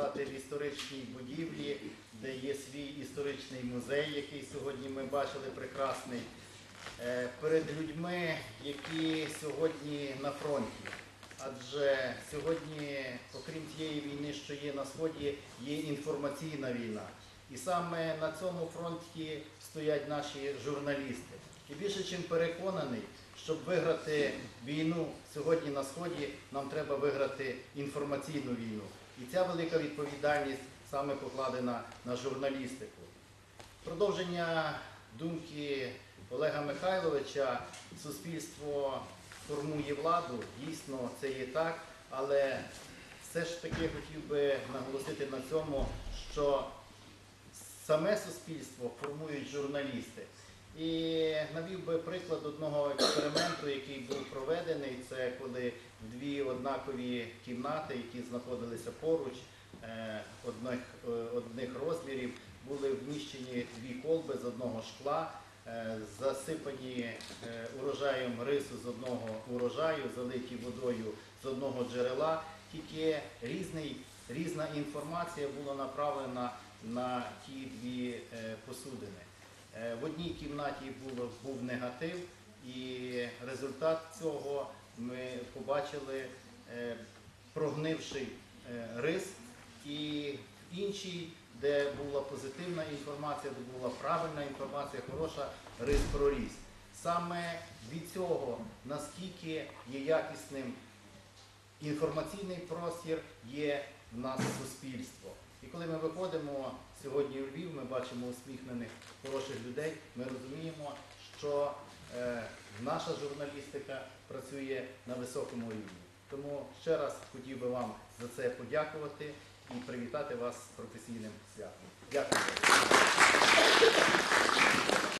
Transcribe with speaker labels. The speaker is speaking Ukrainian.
Speaker 1: показати в історичній будівлі, де є свій історичний музей, який сьогодні ми бачили прекрасний, е, перед людьми, які сьогодні на фронті. Адже сьогодні, окрім тієї війни, що є на сході, є інформаційна війна. І саме на цьому фронті стоять наші журналісти. І більше чим переконаний, щоб виграти війну сьогодні на сході, нам треба виграти інформаційну війну. І ця велика відповідальність саме покладена на журналістику. Продовження думки Олега Михайловича суспільство формує владу. Дійсно, це є так, але все ж таки хотів би наголосити на цьому, що саме суспільство формують журналісти. І навів би приклад одного експерименту, який був проведений. Це коли дві однакові кімнати, які знаходилися поруч, е, одних, е, одних розмірів, були вміщені дві колби з одного шкла, е, засипані урожаєм рису з одного урожаю, залиті водою з одного джерела. Тільки різний, різна інформація була направлена на ті дві В одній кімнаті було, був негатив, і результат цього ми побачили е, прогнивший е, рис, і в іншій, де була позитивна інформація, де була правильна інформація, хороша, рис проріс. Саме від цього, наскільки є якісним інформаційний простір, є в нас суспільство. І коли ми виходимо сьогодні у Львів, ми бачимо усміхнених хороших людей, ми розуміємо, що е, наша журналістика працює на високому рівні. Тому ще раз хотів би вам за це подякувати і привітати вас з професійним святом. Дякую.